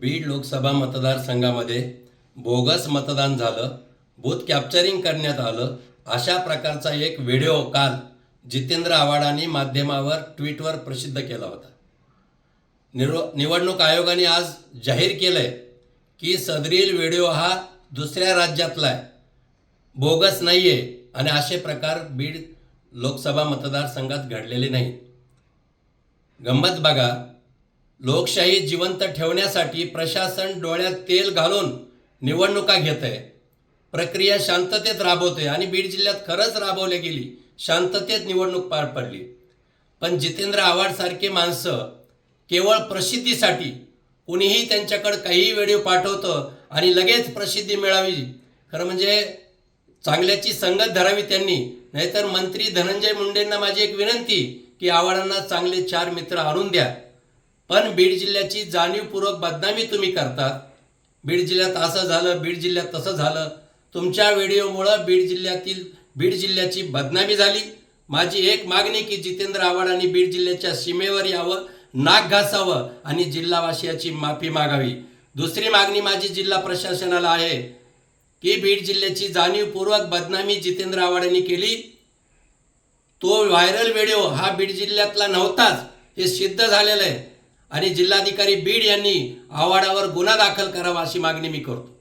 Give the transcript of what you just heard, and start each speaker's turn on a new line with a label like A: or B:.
A: बीड लोकसभा मतदारसंघामध्ये बोगस मतदान झालं बूथ कॅप्चरिंग करण्यात आलं. अशा प्रकारचा एक व्हिडिओ काल जितेंद्र आव्हाडांनी माध्यमावर ट्विटवर प्रसिद्ध केला होता. निरो निवडणूक आयोगाने आज जाहीर केलं आहे की सदरील व्हिडिओ हा दुसऱ्या राज्यातला आहे. बोगस नाही आहे आणि असे प्रकार बीड लोकसभा मतदारसंघात घडलेले नाहीत. गंमत बघा. लोकशाही जिवंत ठेवण्यासाठी प्रशासन डोळ्यात तेल घालून निवडणुका घेत आहे प्रक्रिया शांततेत राबवते आणि बीड जिल्ह्यात खरंच राबवली गेली. शांततेत निवडणूक पार पडली. पण जितेंद्र आव्हाडसारखे माणसं केवळ प्रसिद्धीसाठी कुणीही त्यांच्याकडे काहीही व्हिडिओ पाठवतं आणि लगेच प्रसिद्धी मिळावी. खरं म्हणजे चांगल्याची संगत धरावी त्यांनी. नाहीतर मंत्री धनंजय मुंडेंना माझी एक विनंती की आव्हाडांना चांगले चार मित्र आणून द्या. पण बीड जिल्ह्याची जाणीवपूर्वक बदनामी तुम्ही करतात. बीड जिल्ह्यात असं झालं बीड जिल्ह्यात तसं झालं. तुमच्या व्हिडिओमुळं बीड जिल्ह्यातील बीड जिल्ह्याची बदनामी झाली. माझी एक मागणी की जितेंद्र आव्हाडांनी बीड जिल्ह्याच्या सीमेवर यावं नाक घासावं आणि जिल्हावासियाची माफी मागावी. दुसरी मागणी माझी जिल्हा प्रशासनाला आहे की बीड जिल्ह्याची जाणीवपूर्वक बदनामी जितेंद्र आव्हाडांनी केली. तो व्हायरल व्हिडिओ हा बीड जिल्ह्यातला नव्हताच हे सिद्ध झालेलं आहे. आणि जिल्हाधिकारी बीड यांनी आव्हाडावर गुन्हा दाखल करावा अशी मागणी मी करतो.